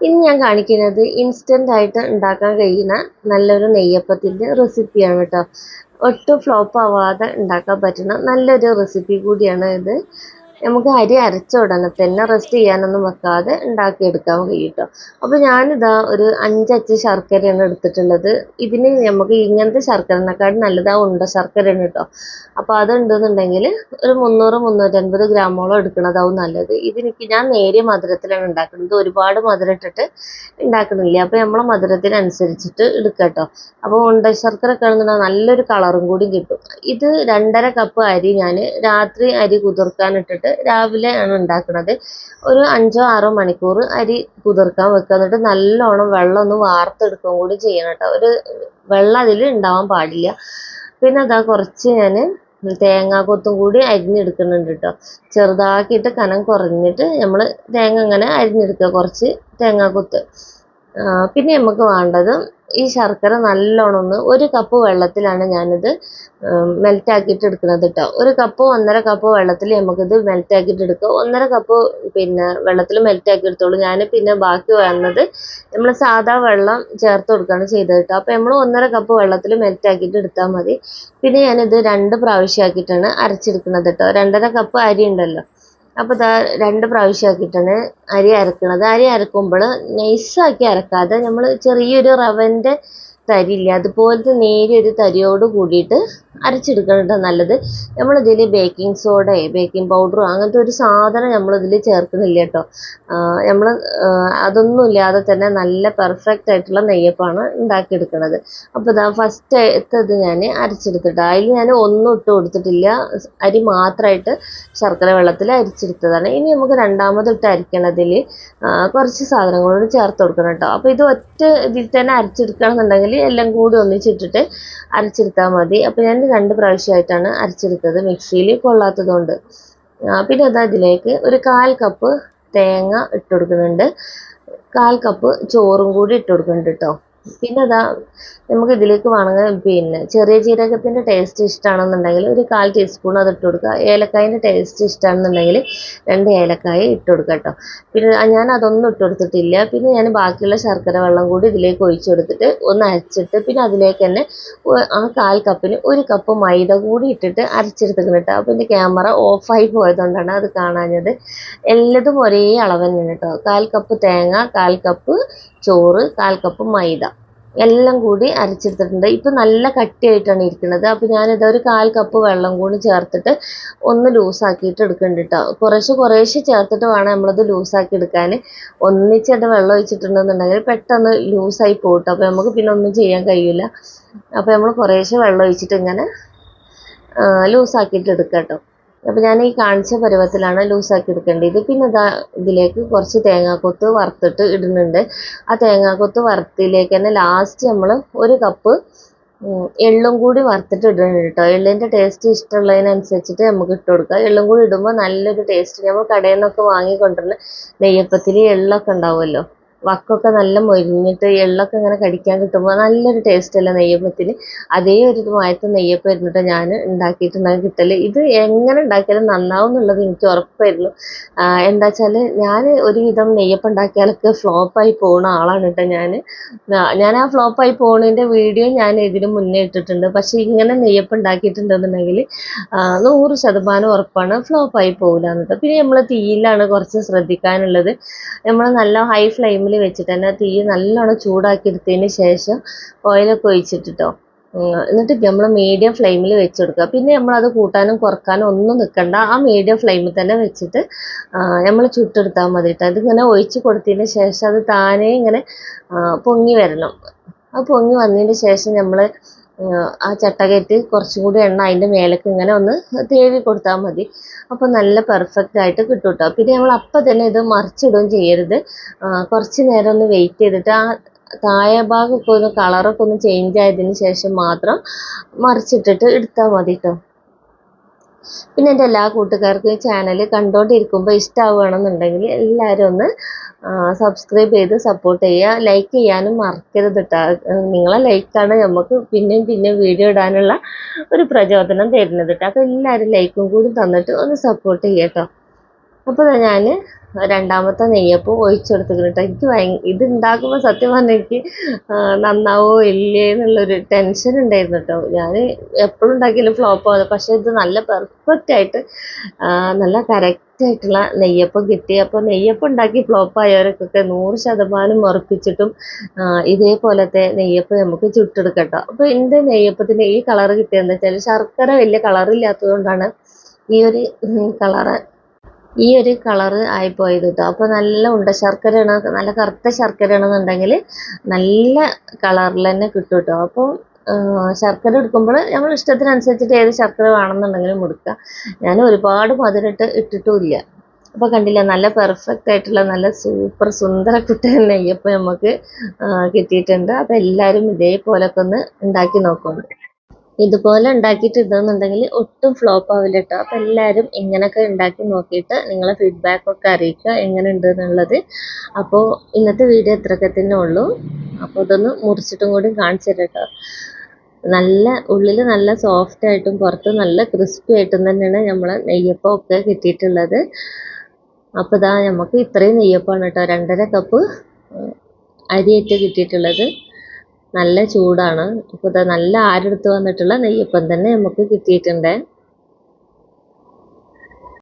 ഇനി ഞാൻ കാണിക്കുന്നത് ഇൻസ്റ്റന്റ് ആയിട്ട് ഉണ്ടാക്കാൻ കഴിയുന്ന നല്ലൊരു നെയ്യപ്പത്തിന്റെ റെസിപ്പിയാണ് കേട്ടോ. ഒട്ടും ഫ്ലോപ്പ് ആവാതെ ഉണ്ടാക്കാൻ പറ്റുന്ന നല്ലൊരു റെസിപ്പി കൂടിയാണ് ഇത്. നമുക്ക് അരി അരച്ച ഉടനെ തന്നെ റെസ്റ്റ് ചെയ്യാനൊന്നും വെക്കാതെ ഉണ്ടാക്കിയെടുക്കാൻ കഴിയും അപ്പോൾ ഞാനിതാ ഒരു അഞ്ചച്ച് ശർക്കരയാണ് എടുത്തിട്ടുള്ളത്. ഇതിന് നമുക്ക് ഇങ്ങനത്തെ ശർക്കരനെക്കാട്ടും നല്ലതാ ഉണ്ട ശർക്കരയാണ് കേട്ടോ. അപ്പോൾ അതുണ്ടെന്നുണ്ടെങ്കിൽ ഒരു മുന്നൂറ് മുന്നൂറ്റൻപത് ഗ്രാമോളം എടുക്കുന്നതാവും നല്ലത്. ഇതിനിക്ക് ഞാൻ നേരിയ മധുരത്തിലാണ് ഉണ്ടാക്കുന്നത്. ഒരുപാട് മധുരം ഇട്ടിട്ട് ഉണ്ടാക്കുന്നില്ല. അപ്പോൾ നമ്മളെ മധുരത്തിനനുസരിച്ചിട്ട് എടുക്കുക കേട്ടോ. അപ്പോൾ ഉണ്ട ശർക്കര ആണെന്നുണ്ടെങ്കിൽ നല്ലൊരു കളറും കൂടി കിട്ടും. ഇത് രണ്ടര കപ്പ് അരി ഞാൻ രാത്രി അരി കുതിർക്കാൻ രാവിലെ ആണ് ഉണ്ടാക്കുന്നത് ഒരു അഞ്ചോ ആറോ മണിക്കൂർ അരി കുതിർക്കാൻ വെക്കുക. എന്നിട്ട് നല്ലോണം വെള്ളം ഒന്ന് വാർത്തെടുക്കുകയും കൂടി ചെയ്യണം കേട്ടോ. ഒരു വെള്ളം അതിൽ ഉണ്ടാവാൻ പാടില്ല. പിന്നെ അതാ കുറച്ച് ഞാൻ തേങ്ങാക്കൊത്തും കൂടി അരിഞ്ഞെടുക്കുന്നുണ്ട് കേട്ടോ. ചെറുതാക്കിയിട്ട് കനം കുറഞ്ഞിട്ട് നമ്മൾ തേങ്ങ ഇങ്ങനെ അരിഞ്ഞെടുക്കുക. കുറച്ച് തേങ്ങാക്കൊത്ത് പിന്നെ നമുക്ക് വേണ്ടത് ഈ ശർക്കര നല്ലോണം ഒന്ന് ഒരു കപ്പ് വെള്ളത്തിലാണ് ഞാനിത് മെൽറ്റ് ആക്കിയിട്ട് എടുക്കുന്നത് കേട്ടോ ഒരു കപ്പ് ഒന്നര കപ്പ് വെള്ളത്തിൽ നമുക്കിത് മെൽറ്റ് ആക്കിയിട്ട് എടുക്കുക. ഒന്നര കപ്പ് പിന്നെ വെള്ളത്തിൽ മെൽറ്റ് ആക്കി എടുത്തോളൂ. ഞാൻ പിന്നെ ബാക്കി വന്നത് നമ്മൾ സാധാ വെള്ളം ചേർത്ത് കൊടുക്കുകയാണ് ചെയ്തത് കേട്ടോ അപ്പോൾ നമ്മൾ ഒന്നര കപ്പ് വെള്ളത്തിൽ മെൽറ്റ് ആക്കിയിട്ട് എടുത്താൽ മതി. പിന്നെ ഞാനിത് രണ്ട് പ്രാവശ്യമാക്കിയിട്ടാണ് അരച്ചെടുക്കുന്നത് കേട്ടോ രണ്ടര കപ്പ് അരി ഉണ്ടല്ലോ. അപ്പോൾ ഇതാ രണ്ട് പ്രാവശ്യമാക്കിയിട്ടാണ് അരി അരക്കുന്നത്. അരി അരക്കുമ്പോൾ നൈസാക്കി അരക്കാതെ നമ്മൾ ചെറിയൊരു റവന്റെ തരിയില്ലേ അതുപോലത്തെ നേരിയൊരു തരിയോട് കൂടിയിട്ട് അരച്ചെടുക്കണം നല്ലത്. നമ്മളിതിൽ ബേക്കിംഗ് സോഡയോ ബേക്കിംഗ് പൗഡറോ അങ്ങനത്തെ ഒരു സാധനം നമ്മളിതിൽ ചേർക്കുന്നില്ല കേട്ടോ. നമ്മൾ അതൊന്നും ഇല്ലാതെ തന്നെ നല്ല പെർഫെക്റ്റ് ആയിട്ടുള്ള നെയ്യപ്പമാണ് ഉണ്ടാക്കിയെടുക്കുന്നത് അപ്പോൾ ഇതാ ഫസ്റ്റ് എത്തത് ഞാൻ അരച്ചെടുത്തിട്ട് അതിൽ ഞാൻ ഒന്നും ഇട്ട് കൊടുത്തിട്ടില്ല. അരി മാത്രമായിട്ട് ശർക്കര വെള്ളത്തിൽ അരിച്ചെടുത്തതാണ്. ഇനി നമുക്ക് രണ്ടാമത് ഇട്ട് അരിക്കണതിൽ കുറച്ച് സാധനങ്ങളോട് ചേർത്ത് കൊടുക്കണം കേട്ടോ. അപ്പോൾ ഇത് ഒറ്റ ഇതിൽ തന്നെ അരച്ചെടുക്കുകയാണെന്നുണ്ടെങ്കിൽ എല്ലാം കൂടി ഒന്നിച്ചിട്ടിട്ട് അരച്ചെടുത്താൽ മതി. അപ്പോൾ ഞാൻ രണ്ട് പ്രാവശ്യമായിട്ടാണ് അരച്ചെടുത്തത് മിക്സിയിൽ കൊള്ളാത്തതുകൊണ്ട്. പിന്നെ അതാ അതിലേക്ക് ഒരു കാൽ കപ്പ് തേങ്ങ ഇട്ട് കൊടുക്കുന്നുണ്ട്. കാൽ കപ്പ് ചോറും കൂടി ഇട്ട് കൊടുക്കുന്നുണ്ട് കേട്ടോ പിന്നെ അതാ നമുക്ക് ഇതിലേക്ക് വേണമെങ്കിൽ പിന്നെ ചെറിയ ജീരകത്തിന്റെ ടേസ്റ്റ് ഇഷ്ടമാണെന്നുണ്ടെങ്കിൽ ഒരു കാൽ ടീസ്പൂൺ അത് ഇട്ട് കൊടുക്കുക. ഏലക്കായന്റെ ടേസ്റ്റ് ഇഷ്ടമാണെന്നുണ്ടെങ്കിൽ രണ്ട് ഏലക്കായ ഇട്ട് കൊടുക്കുക കേട്ടോ. പിന്നെ ഞാൻ അതൊന്നും ഇട്ട് കൊടുത്തിട്ടില്ല. പിന്നെ ഞാൻ ബാക്കിയുള്ള ശർക്കര വെള്ളം കൂടി ഇതിലേക്ക് ഒഴിച്ചു കൊടുത്തിട്ട് ഒന്ന് അരച്ചിട്ട് പിന്നെ അതിലേക്ക് തന്നെ ആ കാൽ കപ്പിന് ഒരു കപ്പ് മൈദ കൂടി ഇട്ടിട്ട് അരച്ചെടുത്തിട്ടുണ്ട് കേട്ടോ. അപ്പോൾ എന്റെ ക്യാമറ ഓഫായി പോയതുകൊണ്ടാണ് അത് കാണാഞ്ഞത്. എല്ലതും ഒരേ അളവ് തന്നെയാണ് കേട്ടോ. കാൽ കപ്പ് തേങ്ങ കാൽ കപ്പ് ചോറ് കാൽ കപ്പ് മൈദ. എല്ലാം കൂടി അരച്ചെടുത്തിട്ടുണ്ട്. ഇപ്പം നല്ല കട്ടിയായിട്ടാണ് ഇരിക്കുന്നത്. അപ്പോൾ ഞാനിത് ഒരു കാൽ കപ്പ് വെള്ളം കൂടി ചേർത്തിട്ട് ഒന്ന് ലൂസാക്കിയിട്ട് എടുക്കുന്നുണ്ട് കേട്ടോ കുറേശ്ശെ കുറേശ്ശെ ചേർത്തിട്ട് വേണം നമ്മളത് ലൂസാക്കി എടുക്കാൻ ഒന്നിച്ചത് വെള്ളം ഒഴിച്ചിട്ടുണ്ടെന്നുണ്ടെങ്കിൽ പെട്ടെന്ന് ലൂസായി പോകട്ടോ അപ്പോൾ നമുക്ക് പിന്നെ ഒന്നും ചെയ്യാൻ കഴിയില്ല അപ്പോൾ നമ്മൾ കുറേശ്ശെ വെള്ളം ഒഴിച്ചിട്ട് ഇങ്ങനെ ലൂസാക്കിയിട്ട് എടുക്കാം കേട്ടോ അപ്പോൾ ഞാൻ ഈ കാണിച്ച പരുവത്തിലാണ് ലൂസാക്കി എടുക്കേണ്ടത്. പിന്നെ ഇതാ ഇതിലേക്ക് കുറച്ച് തേങ്ങാക്കൊത്ത് വറുത്തിട്ട് ഇടുന്നുണ്ട്. ആ തേങ്ങാക്കൊത്ത് വറുത്തിലേക്ക് തന്നെ ലാസ്റ്റ് നമ്മൾ ഒരു കപ്പ് എള്ളും കൂടി വറുത്തിട്ട് ഇടുന്നുണ്ട് കേട്ടോ എള്ളിന്റെ ടേസ്റ്റ് ഇഷ്ടമുള്ളതിനനുസരിച്ചിട്ട് നമുക്ക് ഇട്ട് കൊടുക്കുക എള്ളും കൂടി ഇടുമ്പോൾ നല്ലൊരു ടേസ്റ്റ് നമ്മൾ കടയിൽ നിന്നൊക്കെ വാങ്ങിക്കൊണ്ടുവരുന്ന നെയ്യപ്പത്തിൽ എള്ളൊക്കെ ഉണ്ടാവുമല്ലോ. വക്കൊക്കെ നല്ല മൊരിഞ്ഞിട്ട് എള്ളൊക്കെ ഇങ്ങനെ കടിക്കാൻ കിട്ടുമ്പോൾ നല്ലൊരു ടേസ്റ്റ് അല്ല നെയ്യപ്പത്തിന്? അതേ ഒരു മായത്ത് നെയ്യപ്പം ഇരുന്നിട്ട് ഞാൻ ഉണ്ടാക്കിയിട്ടുണ്ടെങ്കിൽ കിട്ടൽ. ഇത് എങ്ങനെ ഉണ്ടാക്കിയാലും നന്നാവും എന്നുള്ളത് എനിക്ക് ഉറപ്പായിരുന്നു. എന്താ വെച്ചാൽ ഞാൻ ഒരുവിധം നെയ്യപ്പം ഉണ്ടാക്കിയാലൊക്കെ ഫ്ലോപ്പായി പോകുന്ന ആളാണ് കേട്ടോ ഞാൻ ഞാൻ ആ ഫ്ലോപ്പായി പോകുന്നതിന്റെ വീഡിയോ ഞാൻ ഇതിന് മുന്നേ ഇട്ടിട്ടുണ്ട്. പക്ഷേ ഇങ്ങനെ നെയ്യപ്പം ഉണ്ടാക്കിയിട്ടുണ്ടെന്നുണ്ടെങ്കിൽ നൂറ് ശതമാനം ഉറപ്പാണ് ഫ്ലോപ്പായി പോകില്ല എന്നിട്ട് പിന്നെ നമ്മൾ തീയിലാണ് കുറച്ച് ശ്രദ്ധിക്കാനുള്ളത്. നമ്മൾ നല്ല ഹൈ ഫ്ലെയിമിൽ ഫ്ലെയിമിൽ വെച്ചിട്ട് തന്നെ തീ നല്ലോണം ചൂടാക്കിയെടുത്തതിന് ശേഷം ഓയിലൊക്കെ ഒഴിച്ചിട്ടിട്ടോ. എന്നിട്ട് നമ്മൾ മീഡിയം ഫ്ലെയിമിൽ വെച്ച് പിന്നെ നമ്മൾ അത് കൂട്ടാനും കുറക്കാനും ഒന്നും നിൽക്കണ്ട ആ മീഡിയം ഫ്ലെയിമിൽ തന്നെ വെച്ചിട്ട് നമ്മൾ ചുട്ടെടുത്താൽ മതി കേട്ടോ അതിങ്ങനെ ഒഴിച്ച് കൊടുത്തതിന് ശേഷം അത് താനേ ഇങ്ങനെ പൊങ്ങി വരണം. ആ പൊങ്ങി വന്നതിന് ശേഷം നമ്മൾ ആ ചട്ടകയറ്റ് കുറച്ചും കൂടി എണ്ണ അതിന്റെ മേലേക്ക് ഇങ്ങനെ ഒന്ന് തേവി കൊടുത്താൽ മതി. അപ്പോൾ നല്ല പെർഫെക്റ്റ് ആയിട്ട് കിട്ടും കേട്ടോ പിന്നെ നമ്മൾ അപ്പം തന്നെ ഇത് മറിച്ചിടുകയും ചെയ്യരുത്. കുറച്ച് നേരം ഒന്ന് വെയിറ്റ് ചെയ്തിട്ട് ആ താഴെ ഭാഗമൊക്കെ ഒന്ന് കളറൊക്കെ ഒന്ന് ചേഞ്ച് ആയതിന് ശേഷം മാത്രം മറിച്ചിട്ടിട്ട് എടുത്താൽ മതി കേട്ടോ പിന്നെ എന്റെ എല്ലാ കൂട്ടുകാർക്കും ഈ ചാനൽ കണ്ടുകൊണ്ടിരിക്കുമ്പോൾ ഇഷ്ടമാവുകയാണെന്നുണ്ടെങ്കിൽ എല്ലാവരും ഒന്ന് സബ്സ്ക്രൈബ് ചെയ്ത് സപ്പോർട്ട് ചെയ്യുക. ലൈക്ക് ചെയ്യാനും മറക്കരുത് കേട്ടോ നിങ്ങളെ ലൈക്കാണ് നമുക്ക് പിന്നെയും പിന്നെയും വീഡിയോ ഇടാനുള്ള ഒരു പ്രചോദനം തരുന്നത് കേട്ടോ അപ്പോൾ എല്ലാവരും ലൈക്കും കൂടി തന്നിട്ട് ഒന്ന് സപ്പോർട്ട് ചെയ്യാം കേട്ടോ അപ്പോൾ ഞാൻ രണ്ടാമത്തെ നെയ്യപ്പം ഒഴിച്ചെടുത്തിട്ട് കൊടുത്തിട്ടുണ്ട് എനിക്ക് ഭയ ഇത് ഉണ്ടാക്കുമ്പോൾ സത്യം പറഞ്ഞാൽ എനിക്ക് നന്നാവോ ഇല്ലേ എന്നുള്ളൊരു ടെൻഷൻ ഉണ്ടായിരുന്നു കേട്ടോ. ഞാൻ എപ്പോഴും ഉണ്ടാക്കിയാലും ഫ്ലോപ്പ് ആവുന്നത് പക്ഷേ ഇത് നല്ല പെർഫെക്റ്റ് ആയിട്ട് നല്ല കറക്റ്റ് ആയിട്ടുള്ള നെയ്യപ്പം കിട്ടി. അപ്പോൾ നെയ്യപ്പം ഉണ്ടാക്കി ഫ്ലോപ്പ് ആയവർക്കൊക്കെ നൂറ് ശതമാനം ഉറപ്പിച്ചിട്ടും ഇതേപോലത്തെ നെയ്യപ്പം നമുക്ക് ചുട്ടെടുക്കട്ടോ അപ്പോൾ എന്റെ നെയ്യപ്പത്തിന് ഈ കളർ കിട്ടിയതെന്ന് വെച്ചാൽ ശർക്കര വലിയ കളറില്ലാത്തത് കൊണ്ടാണ് ഈ ഒരു കളറ് ഈ ഒരു കളറ് ആയിപ്പോയത് കേട്ടോ അപ്പോൾ നല്ല ഉണ്ട ശർക്കരയാണ് നല്ല കറുത്ത ശർക്കരയാണെന്നുണ്ടെങ്കിൽ നല്ല കളറിൽ തന്നെ കിട്ടും കേട്ടോ അപ്പോൾ ശർക്കര എടുക്കുമ്പോൾ നമ്മൾ ഇഷ്ടത്തിനനുസരിച്ചിട്ട് ഏത് ശർക്കര വേണമെന്നുണ്ടെങ്കിലും എടുക്കുക ഞാൻ ഒരുപാട് മധുരിട്ട് ഇട്ടിട്ടും ഇല്ല അപ്പോൾ കണ്ടില്ല നല്ല പെർഫെക്റ്റ് ആയിട്ടുള്ള നല്ല സൂപ്പർ സുന്ദര കുട്ടൻ നെയ്യപ്പം നമുക്ക് കിട്ടിയിട്ടുണ്ട്. അപ്പോൾ എല്ലാവരും ഇതേപോലൊക്കെ ഒന്ന് ഉണ്ടാക്കി നോക്കണം ഇതുപോലെ ഉണ്ടാക്കിയിട്ടുണ്ടെന്നുണ്ടെങ്കിൽ ഒട്ടും ഫ്ലോപ്പ് ആവില്ല കേട്ടോ അപ്പം എല്ലാവരും ഇങ്ങനെയൊക്കെ ഉണ്ടാക്കി നോക്കിയിട്ട് നിങ്ങളെ ഫീഡ്ബാക്ക് ഒക്കെ അറിയിക്കുക എങ്ങനെ ഉണ്ട് എന്നുള്ളത്. അപ്പോൾ ഇന്നത്തെ വീഡിയോ ഇത്രയൊക്കെ തന്നെ ഉള്ളൂ. അപ്പോൾ ഇതൊന്ന് മുറിച്ചിട്ടും കൂടി കാണിച്ചു കേട്ടോ നല്ല ഉള്ളിൽ നല്ല സോഫ്റ്റ് ആയിട്ടും പുറത്ത് നല്ല ക്രിസ്പി ആയിട്ടും തന്നെയാണ് നമ്മൾ നെയ്യപ്പം ഒക്കെ കിട്ടിയിട്ടുള്ളത്. അപ്പോൾ ഇതാ നമുക്ക് ഇത്രയും നെയ്യപ്പമാണ് കേട്ടോ രണ്ടര കപ്പ് അരിയായിട്ട് കിട്ടിയിട്ടുള്ളത്. നല്ല ചൂടാണ്. അപ്പോൾ ഇതാ നല്ല ആരെടുത്ത് വന്നിട്ടുള്ള നെയ്യപ്പം തന്നെ നമുക്ക് കിട്ടിയിട്ടുണ്ട്.